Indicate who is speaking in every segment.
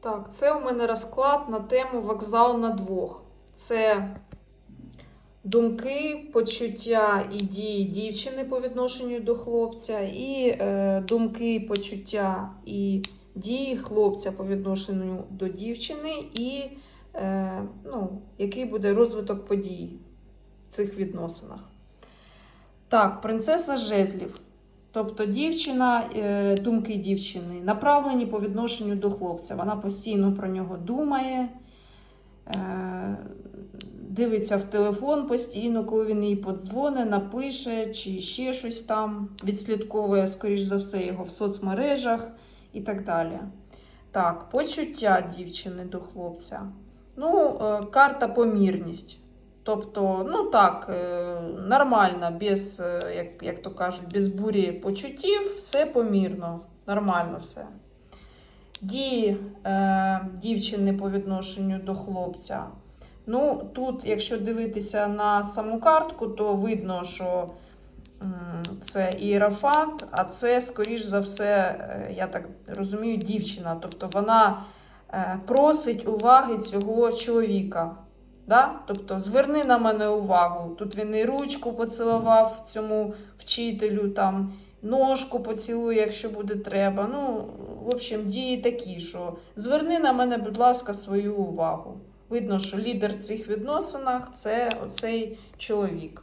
Speaker 1: Так, це у мене розклад на тему вокзал на двох. Це думки, почуття і дії дівчини по відношенню до хлопця, і е, думки, почуття і дії хлопця по відношенню до дівчини, і е, ну, який буде розвиток подій в цих відносинах. Так, принцеса жезлів. Тобто дівчина, е, думки дівчини направлені по відношенню до хлопця. Вона постійно про нього думає, е, дивиться в телефон постійно, коли він їй подзвонить, напише чи ще щось там, відслідковує, скоріш за все, його в соцмережах і так далі. Так, почуття дівчини до хлопця. Ну, е, карта помірність. Тобто, ну так, е, нормально, без, е, як, як то кажуть, без бурі почуттів, все помірно, нормально все. Дії е, дівчини по відношенню до хлопця. Ну, тут, якщо дивитися на саму картку, то видно, що це ієрофант, а це, скоріш за все, е, я так розумію, дівчина. Тобто вона просить уваги цього чоловіка. Да? Тобто, зверни на мене увагу. Тут він і ручку поцілував цьому вчителю, там, ножку поцілує, якщо буде треба. Ну, в общем, дії такі, що зверни на мене, будь ласка, свою увагу. Видно, що лідер в цих відносинах це оцей чоловік.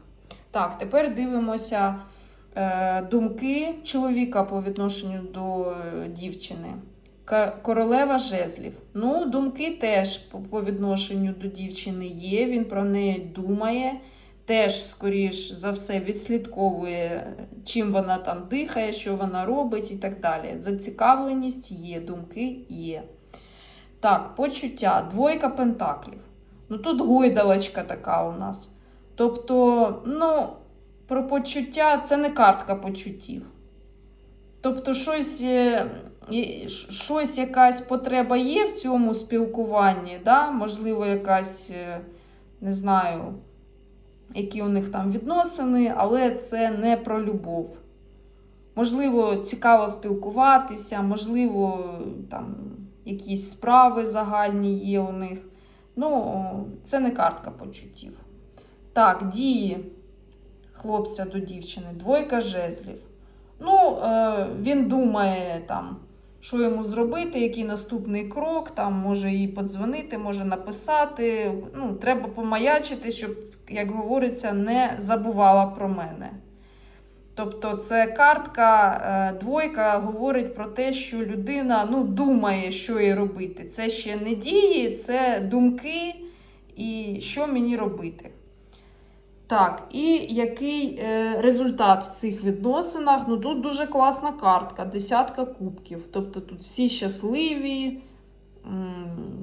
Speaker 1: Так, тепер дивимося е, думки чоловіка по відношенню до е, дівчини. Королева жезлів. Ну, думки теж по, відношенню до дівчини є. Він про неї думає. Теж, скоріш за все, відслідковує, чим вона там дихає, що вона робить і так далі. Зацікавленість є, думки є. Так, почуття. Двойка пентаклів. Ну тут гойдалочка така у нас. Тобто, ну, про почуття це не картка почуттів. Тобто, щось, е, щось якась потреба є в цьому спілкуванні, да? можливо, якась, е, не знаю, які у них там відносини, але це не про любов. Можливо, цікаво спілкуватися, можливо, там якісь справи загальні є у них. Ну, це не картка почуттів. Так, дії хлопця до дівчини, двойка жезлів. Ну, е, він думає там, що йому зробити, який наступний крок, там може їй подзвонити, може написати. Ну, треба помаячити, щоб, як говориться, не забувала про мене. Тобто, це картка е, двойка говорить про те, що людина ну, думає, що їй робити. Це ще не дії, це думки і що мені робити. Так, і який е, результат в цих відносинах? Ну тут дуже класна картка, десятка кубків. Тобто тут всі щасливі,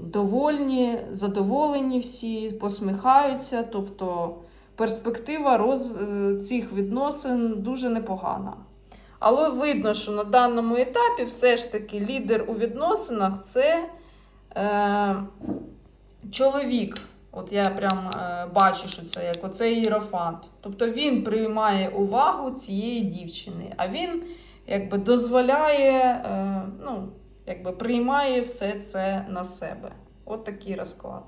Speaker 1: довольні, задоволені всі, посміхаються. Тобто перспектива роз, е, цих відносин дуже непогана. Але видно, що на даному етапі все ж таки лідер у відносинах це е, чоловік. От я прям е, бачу, що це як оцей іерофант. Тобто він приймає увагу цієї дівчини, а він якби дозволяє, е, ну, якби приймає все це на себе. От такий розклад.